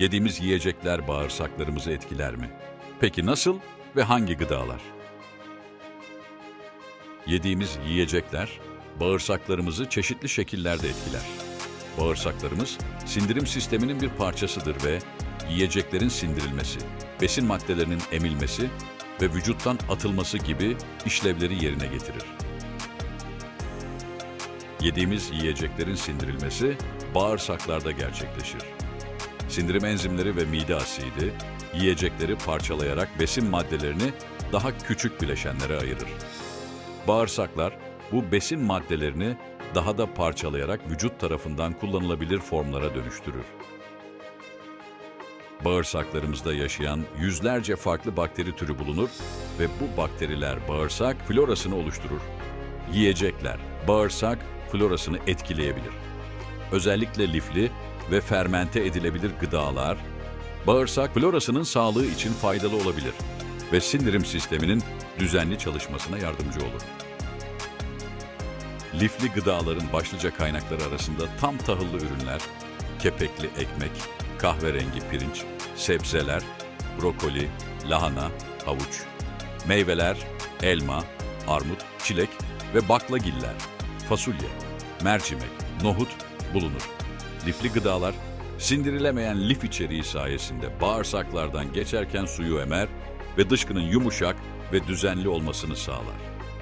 Yediğimiz yiyecekler bağırsaklarımızı etkiler mi? Peki nasıl ve hangi gıdalar? Yediğimiz yiyecekler bağırsaklarımızı çeşitli şekillerde etkiler. Bağırsaklarımız sindirim sisteminin bir parçasıdır ve yiyeceklerin sindirilmesi, besin maddelerinin emilmesi ve vücuttan atılması gibi işlevleri yerine getirir. Yediğimiz yiyeceklerin sindirilmesi bağırsaklarda gerçekleşir. Sindirim enzimleri ve mide asidi yiyecekleri parçalayarak besin maddelerini daha küçük bileşenlere ayırır. Bağırsaklar bu besin maddelerini daha da parçalayarak vücut tarafından kullanılabilir formlara dönüştürür. Bağırsaklarımızda yaşayan yüzlerce farklı bakteri türü bulunur ve bu bakteriler bağırsak florasını oluşturur. Yiyecekler bağırsak florasını etkileyebilir. Özellikle lifli ve fermente edilebilir gıdalar bağırsak florasının sağlığı için faydalı olabilir ve sindirim sisteminin düzenli çalışmasına yardımcı olur. Lifli gıdaların başlıca kaynakları arasında tam tahıllı ürünler, kepekli ekmek, kahverengi pirinç, sebzeler, brokoli, lahana, havuç, meyveler, elma, armut, çilek ve baklagiller, fasulye, mercimek, nohut bulunur. Lifli gıdalar sindirilemeyen lif içeriği sayesinde bağırsaklardan geçerken suyu emer ve dışkının yumuşak ve düzenli olmasını sağlar.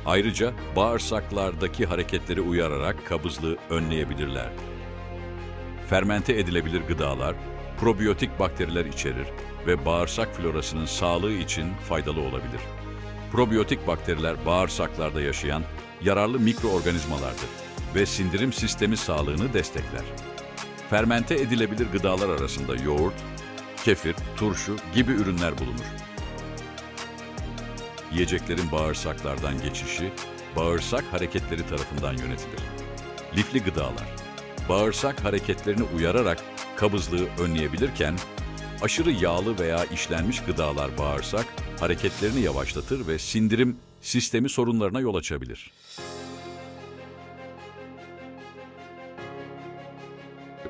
Ayrıca bağırsaklardaki hareketleri uyararak kabızlığı önleyebilirler. Fermente edilebilir gıdalar probiyotik bakteriler içerir ve bağırsak florasının sağlığı için faydalı olabilir. Probiyotik bakteriler bağırsaklarda yaşayan yararlı mikroorganizmalardır ve sindirim sistemi sağlığını destekler. Fermente edilebilir gıdalar arasında yoğurt, kefir, turşu gibi ürünler bulunur. Yiyeceklerin bağırsaklardan geçişi, bağırsak hareketleri tarafından yönetilir. Lifli gıdalar, bağırsak hareketlerini uyararak kabızlığı önleyebilirken, aşırı yağlı veya işlenmiş gıdalar bağırsak hareketlerini yavaşlatır ve sindirim sistemi sorunlarına yol açabilir.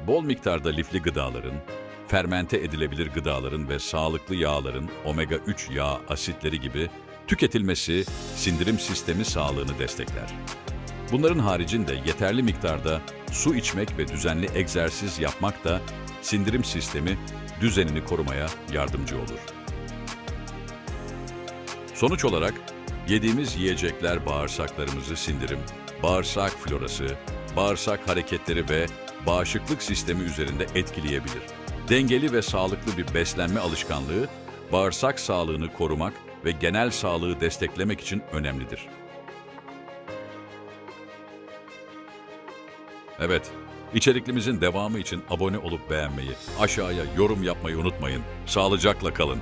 Bol miktarda lifli gıdaların, fermente edilebilir gıdaların ve sağlıklı yağların omega-3 yağ asitleri gibi tüketilmesi sindirim sistemi sağlığını destekler. Bunların haricinde yeterli miktarda su içmek ve düzenli egzersiz yapmak da sindirim sistemi düzenini korumaya yardımcı olur. Sonuç olarak yediğimiz yiyecekler bağırsaklarımızı sindirim, bağırsak florası, bağırsak hareketleri ve bağışıklık sistemi üzerinde etkileyebilir. Dengeli ve sağlıklı bir beslenme alışkanlığı bağırsak sağlığını korumak ve genel sağlığı desteklemek için önemlidir. Evet, içeriklerimizin devamı için abone olup beğenmeyi, aşağıya yorum yapmayı unutmayın. Sağlıcakla kalın.